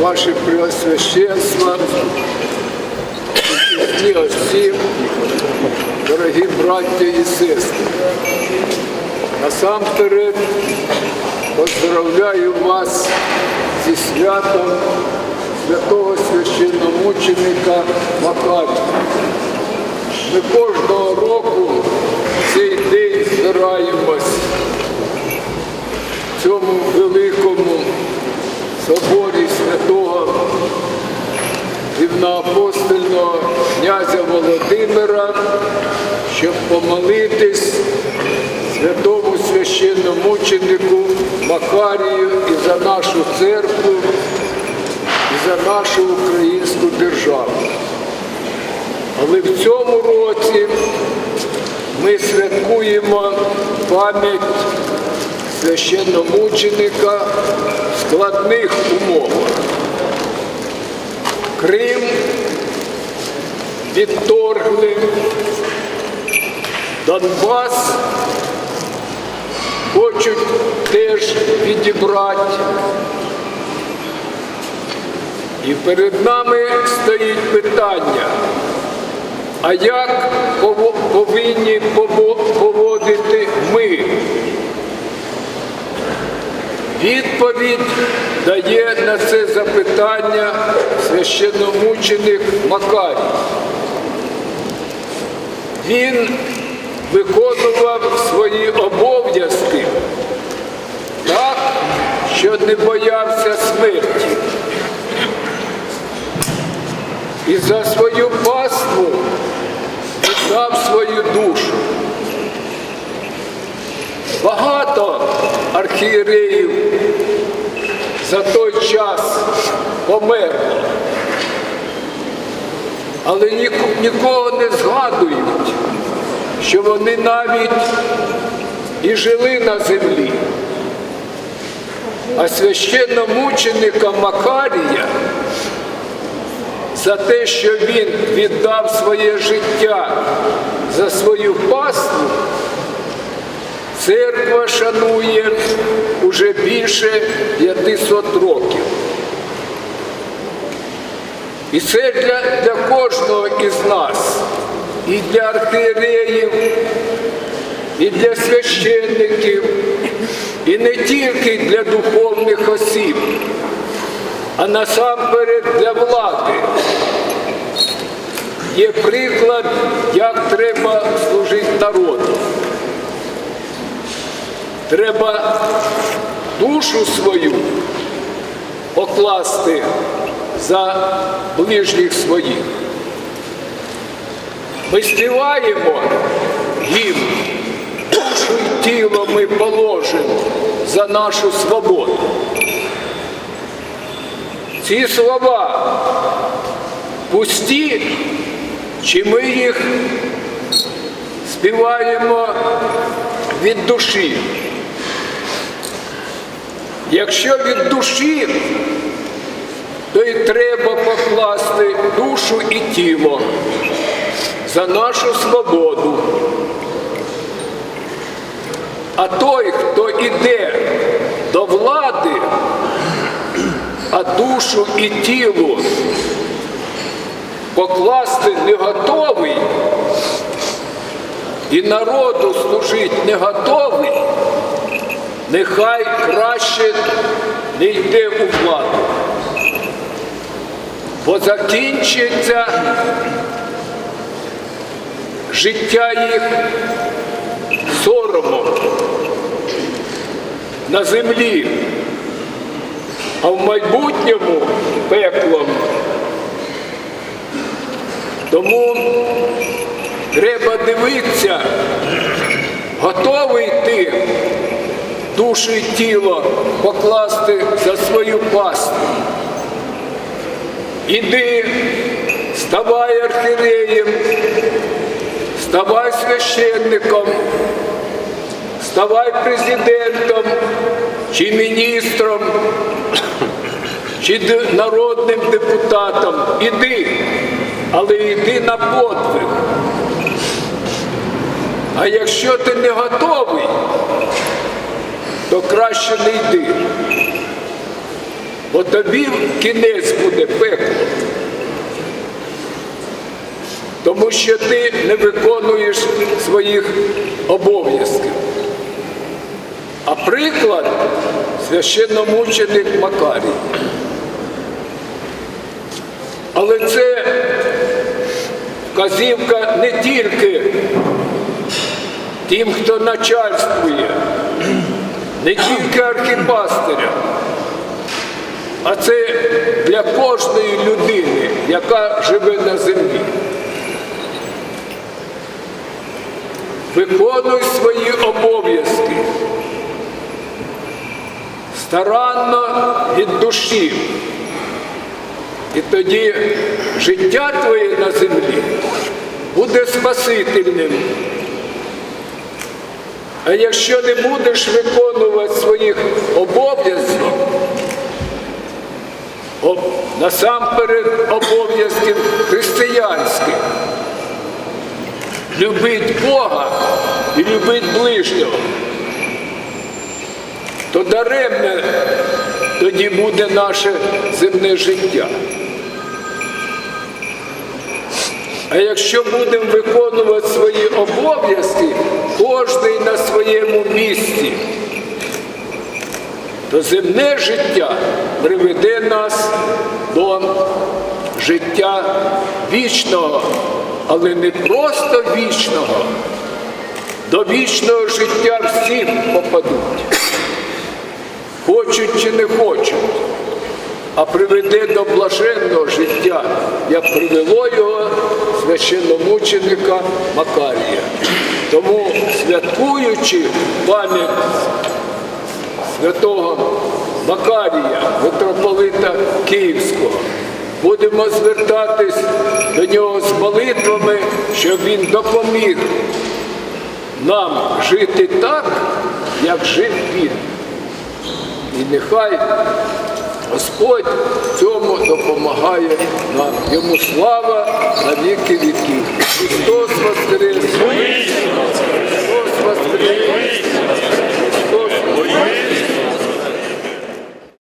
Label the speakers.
Speaker 1: ваше Преосвященство, і всі, дорогі браття і сестри. Насамперед поздравляю вас зі святом святого священномученика Макарія. Ми кожного року цей день збираємось в цьому великому соборі святого рівноапостольного князя Володимира, щоб помолитись святому священномученику Макарію і за нашу церкву, і за нашу українську державу. Але в цьому році ми святкуємо пам'ять священномученика в складних умовах. Крим відторгли, Донбас хочуть теж відібрати. І перед нами стоїть питання, а як повинні поводити ми? Відповідь дає на це запитання священномученик Макарій. Він виконував свої обов'язки так, що не боявся смерті. І за свою паству віддав свою душу. Багато архієреїв за той час померло, але нікого не згадують, що вони навіть і жили на землі. А священномученика Макарія за те, що він віддав своє життя за свою паству, церква шанує уже більше 500 років. І це для, для кожного із нас, і для архієреїв, і для священників, і не тільки для духовних осіб, а насамперед для влади. Є приклад, як треба служити народу. Треба душу свою покласти за ближніх своїх. Ми співаємо гімн, душу і тіло ми положимо за нашу свободу. Ці слова пусті, чи ми їх співаємо від душі? Якщо від душі, то й треба покласти душу і тіло за нашу свободу. А той, хто іде до влади, а душу і тіло покласти не готовий, і народу служить не готовий, нехай краще не йде у владу. Бо закінчиться життя їх соромом на землі, а в майбутньому пеклом. Тому треба дивитися, готовий ти душу і тіло покласти за свою пасту. Іди, ставай архіреєм, ставай священником, ставай президентом чи міністром, чи народним депутатом. Іди, але йди на подвиг. А якщо ти не готовий, то краще не йди. бо тобі кінець буде пекло. Тому що ти не виконуєш своїх обов'язків. А приклад священномученик Макарій. Але це вказівка не тільки тим, хто начальствує, не тільки архіпастиря, а це для кожної людини, яка живе на землі. Виконуй свої обов'язки старанно від душі. І тоді життя твоє на землі буде спасительним. А якщо не будеш виконувати своїх обов'язків, насамперед обов'язків християнських, любить Бога і любить ближнього, то даремне тоді буде наше земне життя. А якщо будемо виконувати свої обов'язки, кожний на своєму місці, то земне життя приведе нас до життя вічного, але не просто вічного, до вічного життя всі попадуть, хочуть чи не хочуть а приведе до блаженного життя, як привело його священномученика Макарія. Тому, святкуючи пам'ять святого Макарія, митрополита Київського, будемо звертатись до нього з молитвами, щоб він допоміг нам жити так, як жив він. І нехай Господь в цьому допомагає нам. Йому слава на віки віки. Христос Воскрес!